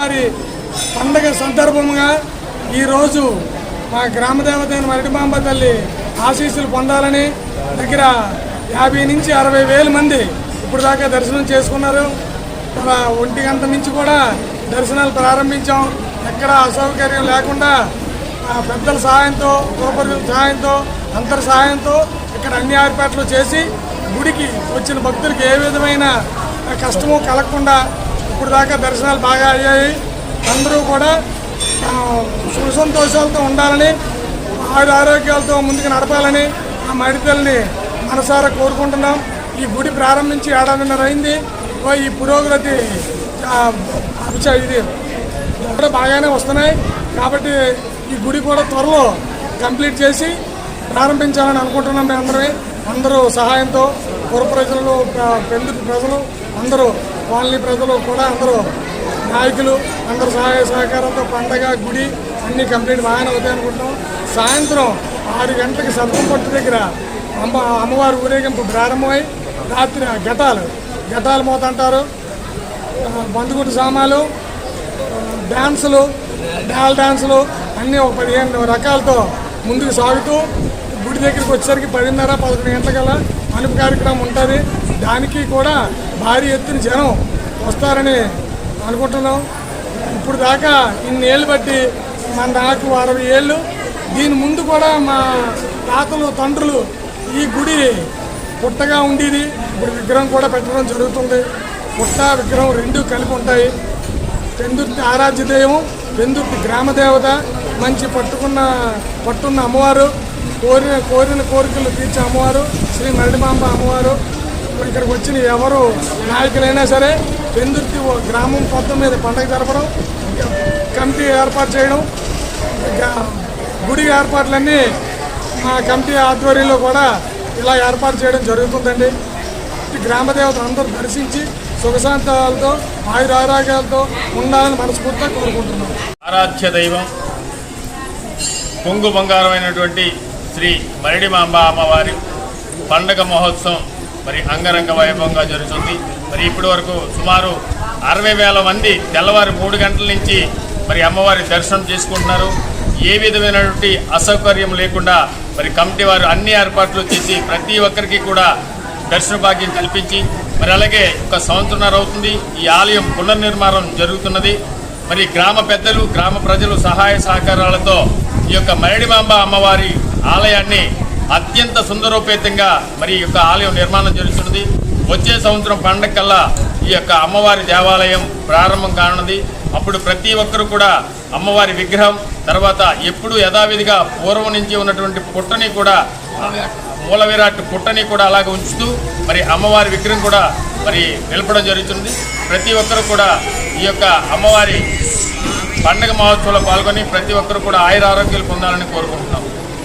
వారి పండగ సందర్భంగా ఈరోజు మా గ్రామదేవత అయిన మరిటిమాంబ తల్లి ఆశీస్సులు పొందాలని దగ్గర యాభై నుంచి అరవై వేల మంది ఇప్పుడు దాకా దర్శనం చేసుకున్నారు. అలా ఒంటి గంట నుంచి కూడా దర్శనాలు ప్రారంభించాం. ఎక్కడ అసౌకర్యం లేకుండా పెద్దల సహాయంతో గృహపరుల సహాయంతో అందరి సహాయంతో ఇక్కడ అన్ని ఏర్పాట్లు చేసి గుడికి వచ్చిన భక్తులకు ఏ విధమైన కష్టము కలగకుండా ఇప్పుడు దాకా దర్శనాలు బాగా అయ్యాయి. అందరూ కూడా ఆ, ఉండాలని ఆయుర ఆరోగ్యాలతో ముందుకు నడపాలని ఆ మడితల్ని మనసారా కోరుకుంటున్నాం. ఈ గుడి ప్రారంభించి ఏడాదిన్నర అయింది. ఓ ఈ పురోగతి అభిచ- ఇది కూడా బాగానే వస్తున్నాయి. కాబట్టి ఈ గుడి కూడా త్వరలో కంప్లీట్ చేసి ప్రారంభించాలని అనుకుంటున్నాం మేము అందరూ సహాయంతో పుర ప్రజలు పెందుకు ప్రజలు అందరూ కాలనీ ప్రజలు కూడా అందరూ నాయకులు అందరూ సహాయ సహకారంతో పండగ గుడి అన్నీ కంప్లీట్ బాగానే అవుతాయి అనుకుంటాం సాయంత్రం ఆరు గంటలకు సర్పం పట్టు దగ్గర అమ్మ అమ్మవారి ఊరేగింపు ప్రారంభమై రాత్రి ఘటాలు ఘటాలు మోత అంటారు. బందుగుట్టు సామాలు డ్యాన్సులు డాల్ డ్యాన్సులు అన్నీ ఒక పదిహేను రకాలతో ముందుకు సాగుతూ గుడి దగ్గరికి వచ్చేసరికి పదిన్నర పదకొండు గంటలకల్లా మలుపు కార్యక్రమం ఉంటుంది. దానికి కూడా భారీ ఎత్తున జనం వస్తారని అనుకుంటున్నాం. ఇప్పుడు దాకా ఇన్నేళ్ళు బట్టి మన నాకు అరవై ఏళ్ళు. దీని ముందు కూడా మా తాతలు తండ్రులు ఈ గుడి పుట్టగా ఉండేది. ఇప్పుడు విగ్రహం కూడా పెట్టడం జరుగుతుంది. పుట్ట విగ్రహం రెండు కలిపి ఉంటాయి. పెందుర్తి ఆరాధ్య దైవం పెందుర్తి గ్రామదేవత మంచి పట్టుకున్న పట్టున్న అమ్మవారు. కోరిన కోరిన కోరికలు తీర్చే అమ్మవారు శ్రీ మరడిమాంబ అమ్మవారు. ఇక్కడికి వచ్చిన ఎవరు నాయకులైనా సరే పెందుర్తి గ్రామం మొత్తం మీద పండగ జరపడం కమిటీ ఏర్పాటు చేయడం గుడి ఏర్పాట్లన్నీ మా కమిటీ ఆధ్వర్యంలో కూడా ఇలా ఏర్పాటు చేయడం జరుగుతుందండి. ఈ అందరూ దర్శించి సుఖశాంతాలతో ఆయుర ఆరోగ్యాలతో ఉండాలని మనస్ఫూర్తిగా కోరుకుంటున్నాం. ఆరాధ్య దైవం పొంగు బంగారమైనటువంటి శ్రీ మరిడిమాంబ అమ్మవారి పండగ మహోత్సవం మరి అంగరంగ వైభవంగా జరుగుతుంది. మరి ఇప్పటి వరకు సుమారు అరవై వేల మంది తెల్లవారి మూడు గంటల నుంచి మరి అమ్మవారి దర్శనం చేసుకుంటున్నారు. ఏ విధమైనటువంటి అసౌకర్యం లేకుండా మరి కమిటీ వారు అన్ని ఏర్పాట్లు చేసి ప్రతి ఒక్కరికి కూడా దర్శన భాగ్యం కల్పించి మరి అలాగే ఒక సంవత్సరంన్నర అవుతుంది. ఈ ఆలయం పునర్నిర్మాణం జరుగుతున్నది. మరి గ్రామ పెద్దలు గ్రామ ప్రజలు సహాయ సహకారాలతో ఈ యొక్క మరడిమాంబ అమ్మవారి ఆలయాన్ని అత్యంత సుందరోపేతంగా మరి ఈ యొక్క ఆలయం నిర్మాణం జరుగుతున్నది. వచ్చే సంవత్సరం పండగ కల్లా ఈ యొక్క అమ్మవారి దేవాలయం ప్రారంభం కానున్నది. అప్పుడు ప్రతి ఒక్కరు కూడా అమ్మవారి విగ్రహం తర్వాత ఎప్పుడు యథావిధిగా పూర్వం నుంచి ఉన్నటువంటి పుట్టని కూడా మూల విరాట్ పుట్టని కూడా అలాగే ఉంచుతూ మరి అమ్మవారి విగ్రహం కూడా మరి నిలపడం జరుగుతుంది ప్రతి ఒక్కరు కూడా ఈ యొక్క అమ్మవారి పండగ మహోత్సవంలో పాల్గొని ప్రతి ఒక్కరు కూడా ఆయుర ఆరోగ్యాలు పొందాలని కోరుకుంటున్నాం